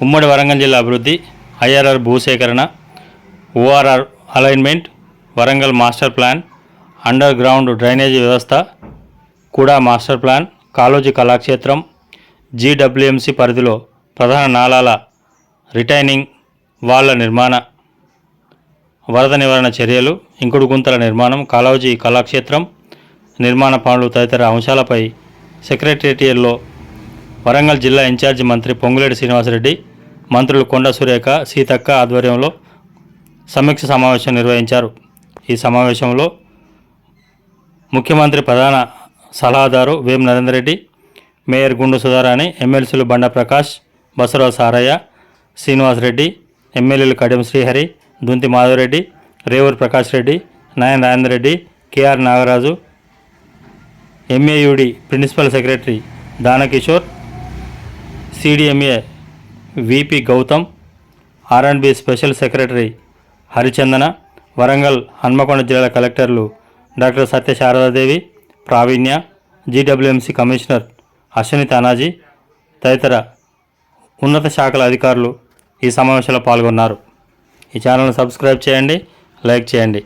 ఉమ్మడి వరంగల్ జిల్లా అభివృద్ధి ఐఆర్ఆర్ భూసేకరణ ORR alignment Warangal master plan underground drainage వ్యవస్థ కూడా master plan Kaloji Kalakshetram GWMC పరిధిలో ప్రధాన నాళాల రిటైనింగ్ వాళ్ళ నిర్మాణ వరద నివారణ చర్యలు ఇంకుడు గుంతల నిర్మాణం కాలోజీ కళాక్షేత్రం నిర్మాణ పనులు తదితర అంశాలపై సెక్రటేరియట్లో వరంగల్ జిల్లా ఇన్ఛార్జి మంత్రి పొంగులేటి శ్రీనివాసరెడ్డి మంత్రులు కొండ సురేఖ సీతక్క ఆధ్వర్యంలో సమీక్ష సమావేశం నిర్వహించారు. ఈ సమావేశంలో ముఖ్యమంత్రి ప్రధాన సలహాదారు వేం నరేందర్ రెడ్డి మేయర్ గుండు సుధారాణి ఎమ్మెల్సీలు బండ ప్రకాష్ బసవరావు సారయ్య శ్రీనివాసరెడ్డి ఎమ్మెల్యేలు Kadiyam Srihari Dunthi Madhava Reddy Revuri Prakash Reddy Naini Rajender Reddy KR Nagaraju MAUD principal secretary Danakishore CDMA VP Gautam R and B special secretary Harichandana Warangal Hanamkonda జిల్లా కలెక్టర్లు doctor Satya Sharadadevi Praveenya GWMC commissioner Ashwini Tanaji తదితర ఉన్నత శాఖల అధికారులు ఈ సమావేశంలో పాల్గొన్నారు. ఈ ఛానల్ను సబ్స్క్రైబ్ చేయండి లైక్ చేయండి.